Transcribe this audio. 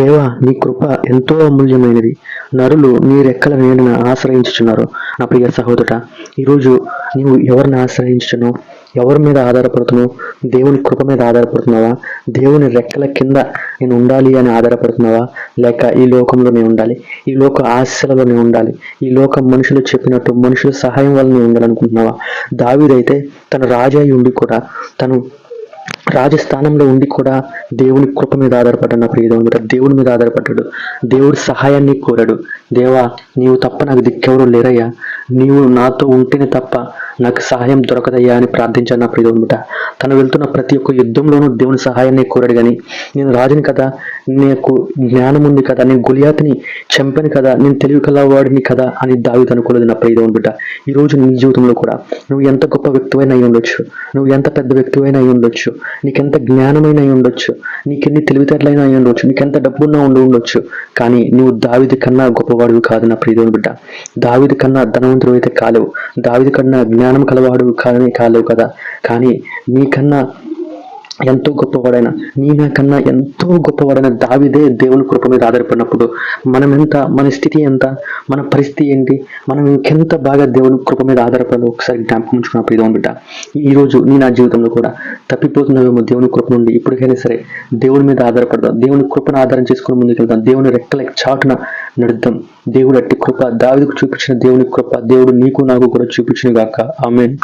దేవా నీ కృప ఎంతో అమూల్యమైనది. నరులు నీ రెక్కల నీడను ఆశ్రయించుచున్నారు. నా ప్రియ సహోదరుడ ఈరోజు నీవు ఎవరిని ఆశ్రయించును ఎవరి మీద ఆధారపడుతున్నావు? దేవుని కృప మీద ఆధారపడుతున్నావా? దేవుని రెక్కల కింద నేను ఉండాలి అని ఆధారపడుతున్నావా? లేక ఈ లోకంలో నేను ఉండాలి. ఈ లోక ఆశలలో నేను ఉండాలి. ఈ లోక మనుషులు చెప్పినట్టు మనుషుల సహాయం వల్ల నేను ఉండాలనుకుంటున్నావా? దావిదైతే తన రాజా ఉండి కూడా తను రాజస్థానంలో ఉండి కూడా దేవుని కృప మీద ఆధారపడ్డ నా ప్రియదేవుని మీద దేవుని మీద ఆధారపడ్డాడు. దేవుడి సహాయాన్ని కోరాడు. దేవా నీవు తప్ప నాకు దిక్కెవరు లేరయ్యా. నీవు నాతో ఉంటేనే తప్ప నాకు సహాయం దొరకదయ్యా అని ప్రార్థించాను నా ప్రియదేవుని బిడ్డ తను వెళ్తున్న ప్రతి ఒక్క యుద్ధంలోనూ దేవుని సహాయాన్ని కోరాడు కానీ నేను రాజుని కదా నీకు జ్ఞానం ఉంది కదా నేను గులియాతిని చంపాను కదా నేను తెలివి కలవాడిని కదా అని దావిత అనుకోలేదు నా ప్రియదేవుని బిడ్డ ఈ రోజు నీ జీవితంలో కూడా నువ్వు ఎంత గొప్ప వ్యక్తివైన అయి ఉండొచ్చు. నువ్వు ఎంత పెద్ద వ్యక్తివైన అయి ఉండొచ్చు. నీకెంత జ్ఞానమైన అయి ఉండొచ్చు. నీకెన్ని తెలివితేటలైన అయి ఉండొచ్చు. నీకెంత డబ్బున్నా ఉండి ఉండొచ్చు. కానీ నువ్వు దావిది కన్నా గొప్పవాడివి కాదు నా ప్రియదేవుని బిడ్డ దావిది కన్నా ధనవంతుడు అయితే కాలేవు. దావిది కన్నా జ్ఞానం కలవాడు కానీ కాలేవు కదా. కానీ నీకన్నా ఎంతో గొప్పవాడైన నీ కన్నా ఎంతో గొప్పవాడైన దావిదే దేవుని కృప మీద ఆధారపడినప్పుడు మనం ఎంత మన స్థితి ఎంత మన పరిస్థితి ఏంటి మనం ఇంకెంత బాగా దేవుని కృప మీద ఆధారపడి ఒకసారి జ్ఞాపకం ఉంచుకున్న ప్రియదేవుని బిడ్డ? ఈ రోజు నీ నా జీవితంలో కూడా తప్పిపోతున్నావేమో దేవుని కృప నుండి ఇప్పటికైనా సరే దేవుని మీద ఆధారపడదాం దేవుని కృపను ఆధారం చేసుకుని ముందుకెళ్దాం దేవుని రెక్కల చాటున నడుద్దాం. దేవుడు అట్టి కృప దావిదకు చూపించిన దేవుని కృప దేవుడు నీకు నాకు కూడా చూపించిన గాక. ఆమెన్.